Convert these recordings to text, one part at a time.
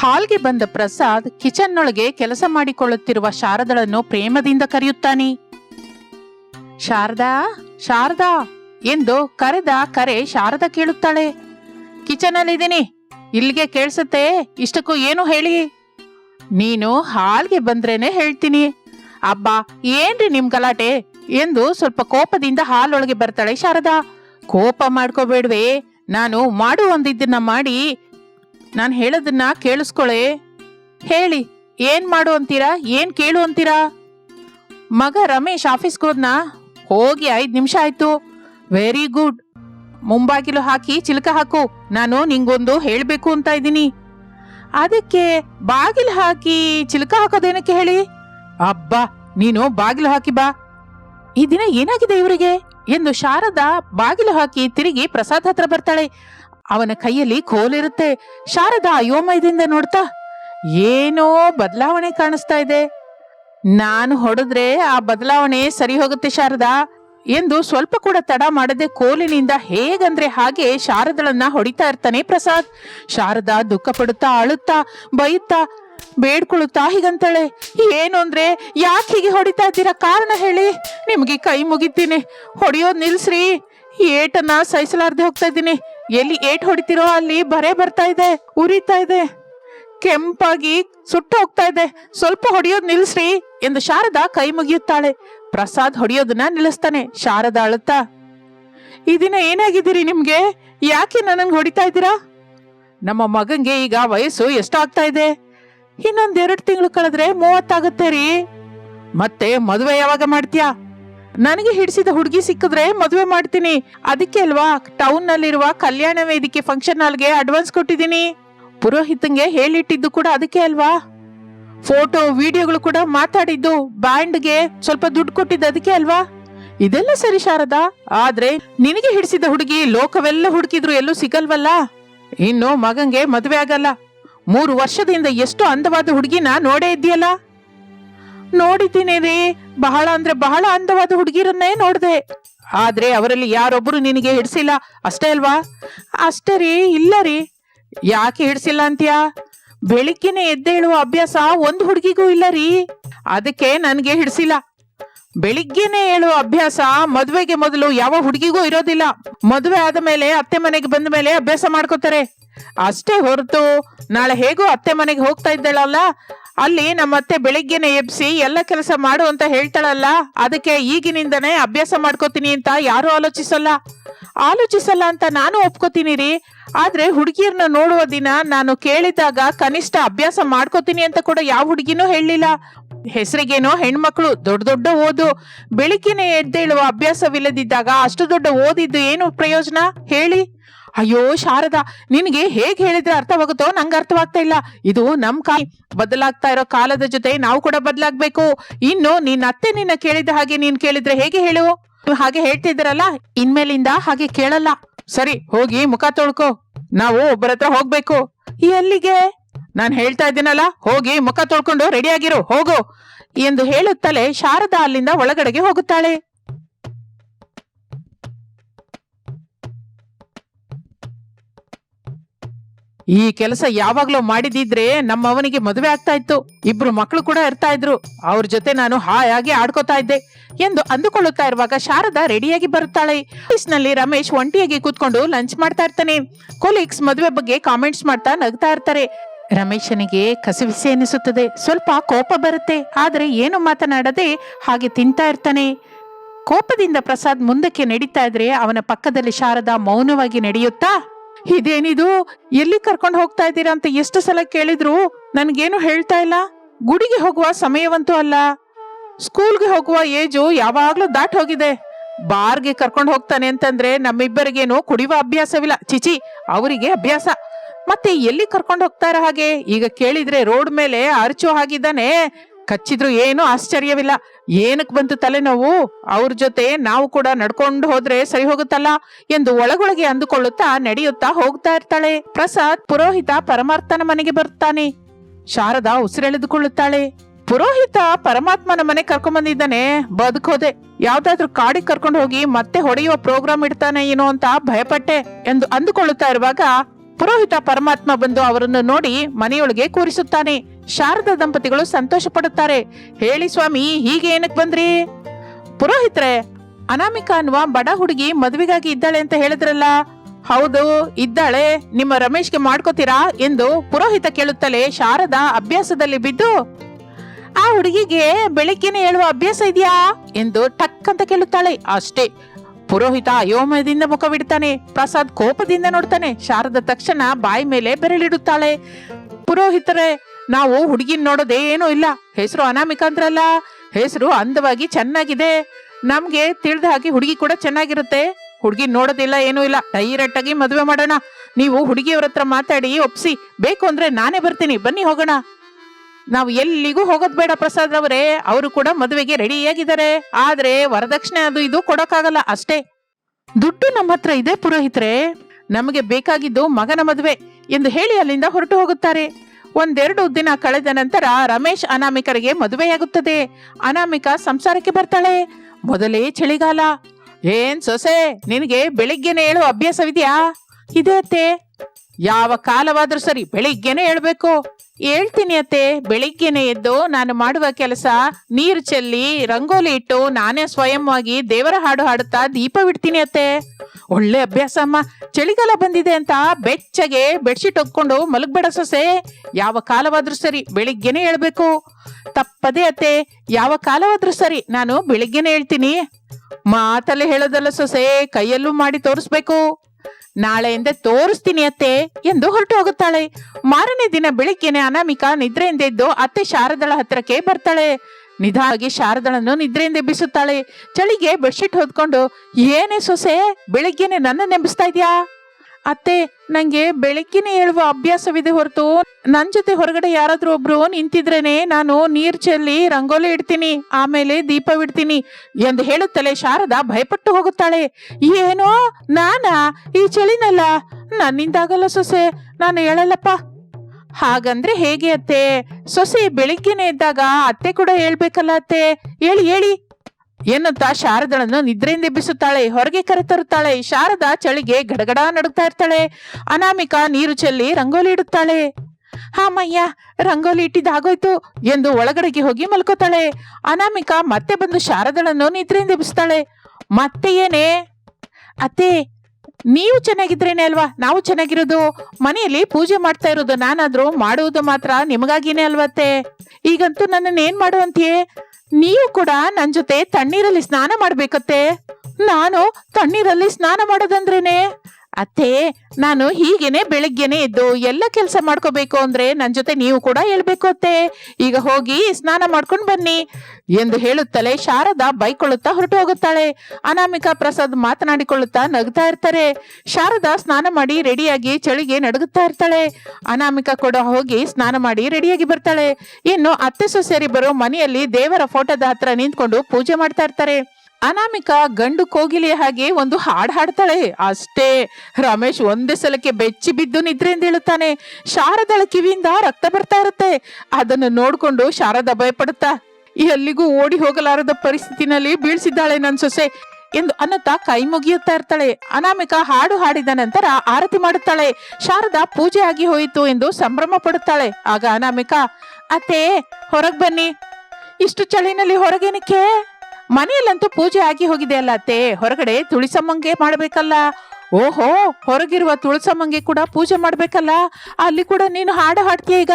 ಹಾಲ್ಗೆ ಬಂದ ಪ್ರಸಾದ್ ಕಿಚನ್ನೊಳಗೆ ಕೆಲಸ ಮಾಡಿಕೊಳ್ಳುತ್ತಿರುವ ಶಾರದಳನ್ನು ಪ್ರೇಮದಿಂದ ಕರೆಯುತ್ತಾನೆ. ಶಾರದಾ ಶಾರದಾ ಎಂದು ಕರೆದ ಕರೆ ಶಾರದಾ ಕೇಳುತ್ತಾಳೆ. ಕಿಚನ್ ಅಲ್ಲಿ ಇದೀನಿ ಇಲ್ಲಿಗೆ ಕೇಳಿಸುತ್ತೆ, ಇಷ್ಟಕ್ಕೂ ಏನು ಹೇಳಿ? ನೀನು ಹಾಲ್ಗೆ ಬಂದ್ರೇನೆ ಹೇಳ್ತೀನಿ. ಅಬ್ಬಾ, ಏನ್ರಿ ನಿಮ್ ಗಲಾಟೆ? ಎಂದು ಸ್ವಲ್ಪ ಕೋಪದಿಂದ ಹಾಲೊಳಗೆ ಬರ್ತಾಳೆ ಶಾರದಾ. ಕೋಪ ಮಾಡ್ಕೋಬೇಡ್ವೆ, ನಾನು ಮಾಡು ಒಂದಿದ್ದನ್ನ ಮಾಡಿ ನಾನು ಹೇಳೋದನ್ನ ಕೇಳಿಸ್ಕೊಳೆ. ಹೇಳಿ, ಏನ್ ಮಾಡು ಅಂತೀರಾ, ಏನ್ ಕೇಳು ಅಂತೀರಾ? ಮಗ ರಮೇಶ್ ಆಫೀಸ್ಗೆ ಹೋದ್ನಾ? ಹೋಗಿ ಐದ್ ನಿಮಿಷ ಆಯ್ತು. ವೆರಿ ಗುಡ್ ಮುಂಬಾಗಿಲು ಹಾಕಿ ಚಿಲಕ ಹಾಕು. ನಾನು ನಿಂಗೊಂದು ಹೇಳ್ಬೇಕು ಅಂತ ಇದ್ದೀನಿ. ಅದಕ್ಕೆ ಬಾಗಿಲು ಹಾಕಿ ಚಿಲಕ ಹಾಕೋದೇನಕ್ಕೆ ಹೇಳಿ? ಅಬ್ಬಾ, ನೀನು ಬಾಗಿಲು ಹಾಕಿ ಬಾ. ಈ ದಿನ ಏನಾಗಿದೆ ಇವರಿಗೆ? ಎಂದು ಶಾರದಾ ಬಾಗಿಲು ಹಾಕಿ ತಿರುಗಿ ಪ್ರಸಾದ್ ಹತ್ರ ಬರ್ತಾಳೆ. ಅವನ ಕೈಯಲ್ಲಿ ಕೋಲಿರುತ್ತೆ ಶಾರದಾ ಅಯೋಮಯದಿಂದ ನೋಡ್ತಾ, ಏನೋ ಬದಲಾವಣೆ ಕಾಣಿಸ್ತಾ ಇದೆ. ನಾನು ಹೊಡೆದ್ರೆ ಆ ಬದಲಾವಣೆ ಸರಿ ಹೋಗುತ್ತೆ ಶಾರದಾ ಎಂದು ಸ್ವಲ್ಪ ಕೂಡ ತಡ ಮಾಡದೆ ಕೋಲಿನಿಂದ ಹೇಗಂದ್ರೆ ಹಾಗೆ ಶಾರದಳನ್ನ ಹೊಡಿತಾ ಇರ್ತಾನೆ ಪ್ರಸಾದ್. ಶಾರದಾ ದುಃಖ ಪಡುತ್ತಾ, ಅಳುತ್ತಾ, ಬೈಯುತ್ತಾ ಬೇಡ್ಕೊಳ್ಳುತ್ತಾ ಹೀಗಂತಾಳೆ. ಏನು ಅಂದ್ರೆ ಯಾಕೆ ಹೀಗೆ ಹೊಡಿತಾ ಇದ್ದೀರಾ? ಕಾರಣ ಹೇಳಿ. ನಿಮ್ಗೆ ಕೈ ಮುಗಿತೀನಿ. ಹೊಡಿಯೋದ್ ನಿಲ್ಸ್ರಿ. ಏಟನ್ನ ಸಹಿಸಲಾರ್ದೆ ಹೋಗ್ತಾ ಇದ್ದೀನಿ. ಎಲ್ಲಿ ಏಟ್ ಹೊಡಿತಿರೋ ಅಲ್ಲಿ ಬರೇ ಬರ್ತಾ ಇದೆ, ಉರಿತಾ ಇದೆ. ಕೆಂಪಾಗಿ ಸುಟ್ಟು ಹೋಗ್ತಾ ಇದೆ. ಸ್ವಲ್ಪ ಹೊಡಿಯೋದ್ ನಿಲ್ಸ್ರಿ ಎಂದು ಶಾರದಾ ಕೈ ಮುಗಿಯುತ್ತಾಳೆ. ಪ್ರಸಾದ್ ಹೊಡೆಯೋದನ್ನ ನಿಲ್ಲಿಸ್ತಾನೆ. ಶಾರದಾ ಅಳುತ್ತಾ, ಈ ದಿನ ಏನಾಗಿದ್ದೀರಿ ನಿಮ್ಗೆ? ಯಾಕೆ ನನಗೆ ಹೊಡಿತಾ ಇದ್ದೀರಾ? ನಮ್ಮ ಮಗನ್ಗೆ ಈಗ ವಯಸ್ಸು ಎಷ್ಟಾಗ್ತಾ ಇದೆ? ಇನ್ನೊಂದ್ ಎರಡು ತಿಂಗಳು ಕಳೆದ್ರೆ ಮೂವತ್ತಾಗುತ್ತೆ ರೀ ಮತ್ತೆ ಮದುವೆ ಯಾವಾಗ ಮಾಡ್ತೀಯಾ? ನನಗೆ ಹಿಡಿಸಿದ ಹುಡುಗಿ ಸಿಕ್ಕಿದ್ರೆ ಮದುವೆ ಮಾಡ್ತೀನಿ. ಅದಕ್ಕೆ ಅಲ್ವಾ ಟೌನ್ ನಲ್ಲಿರುವ ಕಲ್ಯಾಣ ವೇದಿಕೆ ಫಂಕ್ಷನ್ ಹಾಲ್ಗೆ ಅಡ್ವಾನ್ಸ್ ಕೊಟ್ಟಿದ್ದೀನಿ. ಪುರೋಹಿತಂಗೆ ಹೇಳಿಟ್ಟಿದ್ದು ಕೂಡ ಅದಕ್ಕೆ ಅಲ್ವಾ? ಫೋಟೋ ವಿಡಿಯೋಗಳು ಕೂಡ ಮಾತಾಡಿದ್ದು ಬ್ಯಾಂಡ್ಗೆ ಸ್ವಲ್ಪ ದುಡ್ಡು ಕೊಟ್ಟಿದ್ದು ಅದಕ್ಕೆ ಅಲ್ವಾ? ಇದೆಲ್ಲ ಸರಿ ಶಾರದಾ, ಆದ್ರೆ ನಿನಗೆ ಹಿಡಿಸಿದ ಹುಡುಗಿ ಲೋಕವೆಲ್ಲ ಹುಡುಕಿದ್ರು ಎಲ್ಲೂ ಸಿಗಲ್ವಲ್ಲ? ಇನ್ನು ಮಗಂಗೆ ಮದುವೆ ಆಗಲ್ಲ. ಮೂರು ವರ್ಷದಿಂದ ಎಷ್ಟು ಅಂದವಾದ ಹುಡುಗಿನ ನೋಡೇ ಇದ್ದೀಯಲ್ಲ? ನೋಡಿದ್ದೀನಿ ರೀ ಬಹಳ ಅಂದ್ರೆ ಬಹಳ ಅಂದವಾದ ಹುಡುಗಿರನ್ನೇ ನೋಡಿದೆ. ಆದ್ರೆ ಅವರಲ್ಲಿ ಯಾರೊಬ್ಬರು ನಿನಗೆ ಹಿಡ್ಸಿಲ್ಲ? ಅಷ್ಟೇ ಅಲ್ವಾ? ಅಷ್ಟೇ ರೀ, ಇಲ್ಲ ರೀ. ಯಾಕೆ ಹಿಡ್ಸಿಲ್ಲ ಅಂತ್ಯಾ? ಬೆಳಿಗ್ಗೆನೆ ಎದ್ದೇಳುವ ಅಭ್ಯಾಸ ಒಂದು ಹುಡುಗಿಗೂ ಇಲ್ಲ ರೀ. ಅದಕ್ಕೆ ನನಗೆ ಹಿಡ್ಸಿಲ್ಲ. ಬೆಳಿಗ್ಗೆನೆ ಹೇಳುವ ಅಭ್ಯಾಸ ಮದುವೆಗೆ ಮೊದಲು ಯಾವ ಹುಡುಗಿಗೂ ಇರೋದಿಲ್ಲ. ಮದುವೆ ಆದ ಮೇಲೆ ಅತ್ತೆ ಮನೆಗೆ ಬಂದ ಮೇಲೆ ಅಭ್ಯಾಸ ಮಾಡ್ಕೋತಾರೆ. ಅಷ್ಟೇ ಹೊರತು ನಾಳೆ ಹೇಗೋ ಅತ್ತೆ ಮನೆಗೆ ಹೋಗ್ತಾ ಇದ್ದಾಳಲ್ಲ? ಅಲ್ಲಿ ನಮ್ಮ ಅತ್ತೆ ಬೆಳಿಗ್ಗೆನೆ ಎಬ್ಸಿ ಎಲ್ಲ ಕೆಲಸ ಮಾಡು ಅಂತ ಹೇಳ್ತಾಳಲ್ಲ, ಅದಕ್ಕೆ ಈಗಿನಿಂದನೇ ಅಭ್ಯಾಸ ಮಾಡ್ಕೋತೀನಿ ಅಂತ ಯಾರು ಆಲೋಚಿಸಲ್ಲ. ಆಲೋಚಿಸಲ್ಲ ಅಂತ ನಾನು ಒಪ್ಕೋತೀನಿ ರೀ ಆದ್ರೆ ಹುಡುಗಿಯರನ್ನ ನೋಡುವ ದಿನ ನಾನು ಕೇಳಿದಾಗ ಕನಿಷ್ಠ ಅಭ್ಯಾಸ ಮಾಡ್ಕೋತೀನಿ ಅಂತ ಕೂಡ ಯಾವ ಹುಡುಗಿನೂ ಹೇಳಲಿಲ್ಲ. ಹೆಸರಿಗೇನೋ ಹೆಣ್ಮಕ್ಳು ದೊಡ್ಡ ದೊಡ್ಡ ಓದು. ಬೆಳಿಗ್ಗೆನೆ ಎದ್ದೇಳುವ ಅಭ್ಯಾಸವಿಲ್ಲದಿದ್ದಾಗ ಅಷ್ಟು ದೊಡ್ಡ ಓದಿದ್ದು ಏನು ಪ್ರಯೋಜನ? ಹೇಳಿ. ಅಯ್ಯೋ ಶಾರದಾ, ನಿನಗೆ ಹೇಗ್ ಹೇಳಿದ್ರೆ ಅರ್ಥವಾಗುತ್ತೋ? ನಂಗೆ ಅರ್ಥವಾಗ್ತಾ ಇಲ್ಲ. ಇದು ನಮ್ ಕಾಲ ಬದಲಾಗ್ತಾ ಇರೋ ಕಾಲದ ಜೊತೆ ನಾವು ಕೂಡ ಬದಲಾಗ್ಬೇಕು. ಇನ್ನು ನಿನ್ನ ಅತ್ತೆ ನಿನ್ನ ಕೇಳಿದ ಹಾಗೆ ನೀನ್ ಕೇಳಿದ್ರೆ ಹೇಗೆ ಹೇಳು? ಹಾಗೆ ಹೇಳ್ತಿದ್ರಲ್ಲ ಇನ್ಮೇಲಿಂದ ಹಾಗೆ ಕೇಳಲ್ಲ. ಸರಿ, ಹೋಗಿ ಮುಖ ತೊಳ್ಕೊ. ನಾವು ಒಬ್ಬರ ಹತ್ರ ಹೋಗ್ಬೇಕು. ಎಲ್ಲಿಗೆ? ನಾನ್ ಹೇಳ್ತಾ ಇದ್ದೀನಲ್ಲ, ಹೋಗಿ ಮುಖ ತೊಳ್ಕೊಂಡು ರೆಡಿಯಾಗಿರು ಹೋಗು ಎಂದು ಹೇಳುತ್ತಲೇ ಶಾರದಾ ಅಲ್ಲಿಂದ ಒಳಗಡೆಗೆ ಹೋಗುತ್ತಾಳೆ. ಈ ಕೆಲಸ ಯಾವಾಗ್ಲೂ ಮಾಡಿದಿದ್ರೆ ನಮ್ಮವನಿಗೆ ಮದುವೆ ಆಗ್ತಾ ಇತ್ತು. ಇಬ್ರು ಮಕ್ಕಳು ಕೂಡ ಇರ್ತಾ ಇದ್ರು. ಅವ್ರ ಜೊತೆ ನಾನು ಹಾಯಾಗಿ ಆಡ್ಕೋತಾ ಇದ್ದೆ ಎಂದು ಅಂದುಕೊಳ್ಳುತ್ತಾ ಇರುವಾಗ ಶಾರದಾ ರೆಡಿಯಾಗಿ ಬರುತ್ತಾಳೆ. ಆಫೀಸ್ನಲ್ಲಿ ರಮೇಶ್ ಒಂಟಿಯಾಗಿ ಕೂತ್ಕೊಂಡು ಲಂಚ್ ಮಾಡ್ತಾ ಇರ್ತಾನೆ. ಕೊಲೀಗ್ಸ್ ಮದುವೆ ಬಗ್ಗೆ ಕಾಮೆಂಟ್ಸ್ ಮಾಡ್ತಾ ನಗ್ತಾ ಇರ್ತಾರೆ. ರಮೇಶನಿಗೆ ಕಸಿವಿಸಿ ಎನಿಸುತ್ತದೆ. ಸ್ವಲ್ಪ ಕೋಪ ಬರುತ್ತೆ. ಆದರೆ ಏನು ಮಾತನಾಡದೆ ಹಾಗೆ ತಿಂತಾ ಇರ್ತಾನೆ. ಕೋಪದಿಂದ ಪ್ರಸಾದ್ ಮುಂದಕ್ಕೆ ನಡೀತಾ ಇದ್ರೆ ಅವನ ಪಕ್ಕದಲ್ಲಿ ಶಾರದಾ ಮೌನವಾಗಿ ನಡೆಯುತ್ತಾ? ಇದೇನಿದು? ಎಲ್ಲಿ ಕರ್ಕೊಂಡು ಹೋಗ್ತಾ ಇದ್ದೀರಾ ಅಂತ ಎಷ್ಟು ಸಲ ಕೇಳಿದ್ರು ನನ್ಗೇನು ಹೇಳ್ತಾ ಇಲ್ಲ. ಗುಡಿಗೆ ಹೋಗುವ ಸಮಯವಂತೂ ಅಲ್ಲ. ಸ್ಕೂಲ್ಗೆ ಹೋಗುವ ಏಜು ಯಾವಾಗ್ಲೂ ದಾಟ್ ಹೋಗಿದೆ. ಬಾರ್ಗೆ ಕರ್ಕೊಂಡು ಹೋಗ್ತಾನೆ ಅಂತಂದ್ರೆ ನಮ್ಮಿಬ್ಬರಿಗೇನು ಕುಡಿಯುವ ಅಭ್ಯಾಸವಿಲ್ಲ. ಚಿಚಿ ಅವರಿಗೆ ಅಭ್ಯಾಸ. ಮತ್ತೆ ಎಲ್ಲಿ ಕರ್ಕೊಂಡು ಹೋಗ್ತಾರ ಹಾಗೆ? ಈಗ ಕೇಳಿದ್ರೆ ರೋಡ್ ಮೇಲೆ ಅರ್ಚು ಹಾಗಿದ್ದಾನೆ. ಕಚ್ಚಿದ್ರು ಏನು ಆಶ್ಚರ್ಯವಿಲ್ಲ. ಏನಕ್ ಬಂತು ತಲೆನೋವು? ಅವ್ರ ಜೊತೆ ನಾವು ಕೂಡ ನಡ್ಕೊಂಡು ಹೋದ್ರೆ ಸರಿ ಹೋಗುತ್ತಲ್ಲ ಎಂದು ಒಳಗೊಳಗೆ ಅಂದುಕೊಳ್ಳುತ್ತಾ ನಡೆಯುತ್ತಾ ಹೋಗ್ತಾ ಇರ್ತಾಳೆ. ಪ್ರಸಾದ್ ಪುರೋಹಿತ ಪರಮಾರ್ಥನ ಮನೆಗೆ ಬರುತ್ತಾನೆ. ಶಾರದಾ ಉಸಿರೆಳೆದುಕೊಳ್ಳುತ್ತಾಳೆ. ಪುರೋಹಿತ ಪರಮಾತ್ಮನ ಮನೆ ಕರ್ಕೊಂಡ್ ಬಂದಿದ್ದಾನೆ. ಬದುಕೋದೆ ಯಾವ್ದಾದ್ರೂ ಕಾಡಿಗೆ ಕರ್ಕೊಂಡು ಹೋಗಿ ಮತ್ತೆ ಹೊಡೆಯುವ ಪ್ರೋಗ್ರಾಮ್ ಇಡ್ತಾನೆ ಏನೋ ಅಂತ ಭಯಪಟ್ಟೆ ಎಂದು ಅಂದುಕೊಳ್ಳುತ್ತಾ ಇರುವಾಗ ಪುರೋಹಿತ ಪರಮಾತ್ಮ ಬಂದು ಅವರನ್ನು ನೋಡಿ ಮನೆಯೊಳಗೆ ಕೂರಿಸುತ್ತಾನೆ. ಶಾರದ ದಂಪತಿಗಳು ಸಂತೋಷ ಪಡುತ್ತಾರೆ ಹೇಳಿ ಸ್ವಾಮಿ, ಹೀಗೆ ಏನಕ್ಕೆ ಬಂದ್ರಿ? ಪುರೋಹಿತ್ರೆ, ಅನಾಮಿಕಾ ಅನ್ನುವ ಬಡ ಹುಡುಗಿ ಮದುವೆಗಾಗಿ ಇದ್ದಾಳೆ ಅಂತ ಹೇಳಿದ್ರಲ್ಲ. ಹೌದು, ಇದ್ದಾಳೆ. ನಿಮ್ಮ ರಮೇಶ್ಗೆ ಮಾಡ್ಕೋತೀರಾ ಎಂದು ಪುರೋಹಿತ ಕೇಳುತ್ತಲೇ ಶಾರದಾ ಅಭ್ಯಾಸದಲ್ಲಿ ಬಿದ್ದು, ಆ ಹುಡುಗಿಗೆ ಬೆಳಿಗ್ಗೆನೆ ಹೇಳುವ ಅಭ್ಯಾಸ ಇದೆಯಾ ಎಂದು ಟಕ್ ಅಂತ ಕೇಳುತ್ತಾಳೆ. ಅಷ್ಟೇ. ಪುರೋಹಿತ ಅಯೋಮಯದಿಂದ ಮುಖವಿಡ್ತಾನೆ. ಪ್ರಸಾದ್ ಕೋಪದಿಂದ ನೋಡ್ತಾನೆ. ಶಾರದ ತಕ್ಷಣ ಬಾಯಿ ಮೇಲೆ ಬೆರಳಿಡುತ್ತಾಳೆ. ಪುರೋಹಿತರೇ, ನಾವು ಹುಡುಗಿನ ನೋಡೋದೇ ಏನೂ ಇಲ್ಲ. ಹೆಸರು ಅನಾಮಿಕ ಅಂದ್ರಲ್ಲ ಹೆಸರು ಅಂದವಾಗಿ ಚೆನ್ನಾಗಿದೆ. ನಮ್ಗೆ ತಿಳಿದ ಹಾಗೆ ಹುಡುಗಿ ಕೂಡ ಚೆನ್ನಾಗಿರುತ್ತೆ. ಹುಡುಗಿ ನೋಡೋದಿಲ್ಲ, ಏನೂ ಇಲ್ಲ. ಡೈರೆಕ್ಟ್ ಆಗಿ ಮದುವೆ ಮಾಡೋಣ. ನೀವು ಹುಡುಗಿಯವ್ರ ಹತ್ರ ಮಾತಾಡಿ ಒಪ್ಸಿ. ಬೇಕು ಅಂದ್ರೆ ನಾನೇ ಬರ್ತೀನಿ. ಬನ್ನಿ ಹೋಗೋಣ. ನಾವು ಎಲ್ಲಿಗೂ ಹೋಗೋದ್ ಬೇಡ ಪ್ರಸಾದ್ ಅವರೇ ಅವರು ಕೂಡ ಮದುವೆಗೆ ರೆಡಿಯಾಗಿದ್ದಾರೆ ಆದ್ರೆ ವರದಕ್ಷಿಣೆ ಅದು ಇದು ಕೊಡಕ್ಕಾಗಲ್ಲ ಅಷ್ಟೇ. ದುಡ್ಡು ನಮ್ಮ ಹತ್ರ ಇದೆ ಪುರೋಹಿತ್ರೆ. ನಮಗೆ ಬೇಕಾಗಿದ್ದು ಮಗನ ಮದುವೆ ಎಂದು ಹೇಳಿ ಅಲ್ಲಿಂದ ಹೊರಟು ಹೋಗುತ್ತಾರೆ. ಒಂದೆರಡು ದಿನ ಕಳೆದ ನಂತರ ರಮೇಶ್ ಅನಾಮಿಕರಿಗೆ ಮದುವೆಯಾಗುತ್ತದೆ. ಅನಾಮಿಕಾ ಸಂಸಾರಕ್ಕೆ ಬರ್ತಾಳೆ. ಮೊದಲೇ ಚಳಿಗಾಲ. ಏನ್ ಸೊಸೆ, ನಿನಗೆ ಬೆಳಿಗ್ಗೆನೆ ಹೇಳೋ ಅಭ್ಯಾಸವಿದೆಯಾ? ಇದೆ ಅತ್ತೆ. ಯಾವ ಕಾಲವಾದ್ರೂ ಸರಿ ಬೆಳಿಗ್ಗೆನೆ ಹೇಳ್ಬೇಕು. ಹೇಳ್ತೀನಿ ಅತ್ತೆ, ಬೆಳಿಗ್ಗೆನೆ ಎದ್ದು ನಾನು ಮಾಡುವ ಕೆಲಸ, ನೀರು ಚೆಲ್ಲಿ, ರಂಗೋಲಿ ಇಟ್ಟು ನಾನೇ ಸ್ವಯಂವಾಗಿ ದೇವರ ಹಾಡು ಹಾಡುತ್ತಾ ದೀಪವಿಡ್ತೀನಿ ಅತ್ತೆ. ಒಳ್ಳೆ ಅಭ್ಯಾಸ ಅಮ್ಮ. ಚಳಿಗಾಲ ಬಂದಿದೆ ಅಂತ ಬೆಚ್ಚಗೆ ಬೆಡ್ಶೀಟ್ ಹೊಕ್ಕೊಂಡು ಮಲಗಬೇಡ ಸೊಸೆ. ಯಾವ ಕಾಲವಾದ್ರೂ ಸರಿ ಬೆಳಿಗ್ಗೆನೆ ಹೇಳ್ಬೇಕು. ತಪ್ಪದೇ ಅತ್ತೆ, ಯಾವ ಕಾಲವಾದ್ರೂ ಸರಿ ನಾನು ಬೆಳಿಗ್ಗೆನೆ ಹೇಳ್ತೀನಿ. ಮಾತಲ್ಲೇ ಹೇಳೋದಲ್ಲ ಸೊಸೆ, ಕೈಯಲ್ಲೂ ಮಾಡಿ ತೋರಿಸ್ಬೇಕು. ನಾಳೆಯಿಂದ ತೋರಿಸ್ತೀನಿ ಅತ್ತೆ ಎಂದು ಹೊರಟು ಹೋಗುತ್ತಾಳೆ ಮಾರನೇ ದಿನ ಬೆಳಿಗ್ಗೆನೆ ಅನಾಮಿಕಾ ನಿದ್ರೆಯಿಂದ ಎದ್ದು ಅತ್ತೆ ಶಾರದಳ ಹತ್ರಕ್ಕೆ ಬರ್ತಾಳೆ. ನಿಧಾನವಾಗಿ ಶಾರದಳನ್ನು ನಿದ್ರೆಯಿಂದ ಎಬ್ಬಿಸುತ್ತಾಳೆ. ಚಳಿಗೆ ಬೆಡ್ಶೀಟ್ ಹೊದ್ಕೊಂಡು, ಏನೇ ಸೊಸೆ, ಬೆಳಿಗ್ಗೆನೆ ನನ್ನ ನೆಂಬಿಸ್ತಾ ಇದ್ಯಾ? ಅತ್ತೆ ನಂಗೆ ಬೆಳಗ್ಗೆನೆ ಹೇಳುವ ಅಭ್ಯಾಸವಿದೆ ಹೊರತು ನನ್ನ ಜೊತೆ ಹೊರಗಡೆ ಯಾರಾದ್ರೂ ಒಬ್ರು ನಿಂತಿದ್ರೇನೆ ನಾನು ನೀರ್ ಚೆಲ್ಲಿ ರಂಗೋಲಿ ಇಡ್ತೀನಿ, ಆಮೇಲೆ ದೀಪವಿಡ್ತೀನಿ ಎಂದು ಹೇಳುತ್ತಲೇ ಶಾರದಾ ಭಯಪಟ್ಟು ಹೋಗುತ್ತಾಳೆ. ಏನೋ, ನಾನಾ? ಈ ಚಳಿನಲ್ಲ? ನನ್ನಿಂದಾಗಲ್ಲ ಸೊಸೆ, ನಾನು ಹೇಳಲ್ಲಪ್ಪ? ಹಾಗಂದ್ರೆ ಹೇಗೆ ಅತ್ತೆ? ಸೊಸೆ ಬೆಳಿಗ್ಗೆನೆ ಇದ್ದಾಗ ಅತ್ತೆ ಕೂಡ ಹೇಳ್ಬೇಕಲ್ಲ ಅತ್ತೆ. ಹೇಳಿ ಹೇಳಿ. ಎನ್ನುತ್ತಾ ಶಾರದಳನ್ನು ನಿದ್ರೆಯಿಂದ ಎಬ್ಬಿಸುತ್ತಾಳೆ, ಹೊರಗೆ ಕರೆತರುತ್ತಾಳೆ ಶಾರದಾ ಚಳಿಗೆ ಗಡಗಡ ನಡುಗ್ತಾ ಇರ್ತಾಳೆ, ಅನಾಮಿಕಾ ನೀರು ಚೆಲ್ಲಿ ರಂಗೋಲಿ ಇಡುತ್ತಾಳೆ. ಹಾಮಯ್ಯ ರಂಗೋಲಿ ಇಟ್ಟಿದ್ದಾಗೋಯ್ತು ಎಂದು ಒಳಗಡೆಗೆ ಹೋಗಿ ಮಲ್ಕೋತಾಳೆ. ಅನಾಮಿಕಾ ಮತ್ತೆ ಬಂದು ಶಾರದಳನ್ನು ನಿದ್ರೆಯಿಂದ ಎಬ್ಬಿಸ್ತಾಳೆ. ಮತ್ತೆ ಏನೇ? ಅತ್ತೆ, ನೀವು ಚೆನ್ನಾಗಿದ್ರೇನೆ ಅಲ್ವಾ? ನಾವು ಚೆನ್ನಾಗಿರೋದು. ಮನೆಯಲ್ಲಿ ಪೂಜೆ ಮಾಡ್ತಾ ಇರೋದು ನಾನಾದ್ರೂ ಮಾಡುವುದು ಮಾತ್ರ ನಿಮಗಾಗಿನೇ ಅಲ್ವತ್ತೆ ಈಗಂತೂ ನನ್ನನ್ನು ಏನ್ ಮಾಡುವಂತೆಯೇ ನೀವು ಕೂಡ ನನ್ನ ಜೊತೆ ತಣ್ಣೀರಲ್ಲಿ ಸ್ನಾನ ಮಾಡ್ಬೇಕತ್ತೆ? ನಾನು ತಣ್ಣೀರಲ್ಲಿ ಸ್ನಾನ ಮಾಡೋದಂದ್ರೇನೆ? ಅತ್ತೆ, ನಾನು ಹೀಗೇನೆ ಬೆಳಿಗ್ಗೆನೆ ಎದ್ದು ಎಲ್ಲ ಕೆಲಸ ಮಾಡ್ಕೋಬೇಕು ಅಂದ್ರೆ ನನ್ನ ಜೊತೆ ನೀವು ಕೂಡ ಹೇಳ್ಬೇಕು ಅತ್ತೆ. ಈಗ ಹೋಗಿ ಸ್ನಾನ ಮಾಡ್ಕೊಂಡು ಬನ್ನಿ. ಎಂದು ಹೇಳುತ್ತಲೇ ಶಾರದಾ ಬೈಕೊಳ್ಳುತ್ತಾ ಹೊರಟು ಹೋಗುತ್ತಾಳೆ. ಅನಾಮಿಕಾ ಪ್ರಸಾದ್ ಮಾತನಾಡಿಕೊಳ್ಳುತ್ತಾ ನಗ್ತಾ ಇರ್ತಾರೆ. ಶಾರದಾ ಸ್ನಾನ ಮಾಡಿ ರೆಡಿಯಾಗಿ ಚಳಿಗೆ ನಡುಗುತ್ತಾ ಇರ್ತಾಳೆ. ಅನಾಮಿಕಾ ಕೂಡ ಹೋಗಿ ಸ್ನಾನ ಮಾಡಿ ರೆಡಿಯಾಗಿ ಬರ್ತಾಳೆ. ಇನ್ನು ಅತ್ತೆ ಸೊಸೆಯರಿಬ್ಬರು ಮನೆಯಲ್ಲಿ ದೇವರ ಫೋಟೋದ ಹತ್ರ ನಿಂತ್ಕೊಂಡು ಪೂಜೆ ಮಾಡ್ತಾ ಇರ್ತಾರೆ. ಅನಾಮಿಕಾ ಗಂಡು ಕೋಗಿಲೆಯ ಹಾಗೆ ಒಂದು ಹಾಡು ಹಾಡ್ತಾಳೆ. ಅಷ್ಟೇ, ರಮೇಶ್ ಒಂದೇ ಸಲಕ್ಕೆ ಬೆಚ್ಚಿ ಬಿದ್ದು ನಿದ್ರೆಯಿಂದ ಹೇಳುತ್ತಾನೆ ಶಾರದಳ ಕಿವಿಯಿಂದ ರಕ್ತ ಬರ್ತಾ ಇರುತ್ತೆ. ಅದನ್ನು ನೋಡ್ಕೊಂಡು ಶಾರದ ಭಯಪಡುತ್ತಾ, ಎಲ್ಲಿಗೂ ಓಡಿ ಹೋಗಲಾರದ ಪರಿಸ್ಥಿತಿನಲ್ಲಿ ಬೀಳ್ಸಿದ್ದಾಳೆ ನನ್ ಸೊಸೆ ಎಂದು ಅನ್ನುತ್ತಾ ಕೈ ಮುಗಿಯುತ್ತಾ ಇರ್ತಾಳೆ. ಅನಾಮಿಕ ಹಾಡು ಹಾಡಿದ ನಂತರ ಆರತಿ ಮಾಡುತ್ತಾಳೆ. ಶಾರದಾ ಪೂಜೆ ಆಗಿ ಹೋಯಿತು ಎಂದು ಸಂಭ್ರಮ ಪಡುತ್ತಾಳೆ. ಆಗ ಅನಾಮಿಕ, ಅತ್ತೆ, ಹೊರಗ್ ಬನ್ನಿ. ಇಷ್ಟು ಚಳಿನಲ್ಲಿ ಹೊರಗೇನಕ್ಕೆ? ಮನೆಯಲ್ಲಂತೂ ಪೂಜೆ ಆಗಿ ಹೋಗಿದೆ ಅಲ್ಲ ಅತ್ತೆ. ಹೊರಗಡೆ ತುಳಸಮ್ಮಂಗೆ ಮಾಡಬೇಕಲ್ಲ. ಓಹೋ, ಹೊರಗಿರುವ ತುಳಸಮ್ಮಂಗೆ ಕೂಡ ಪೂಜೆ ಮಾಡಬೇಕಲ್ಲ. ಅಲ್ಲಿ ಕೂಡ ನೀನು ಹಾಡು ಹಾಡ್ತೀಯ ಈಗ?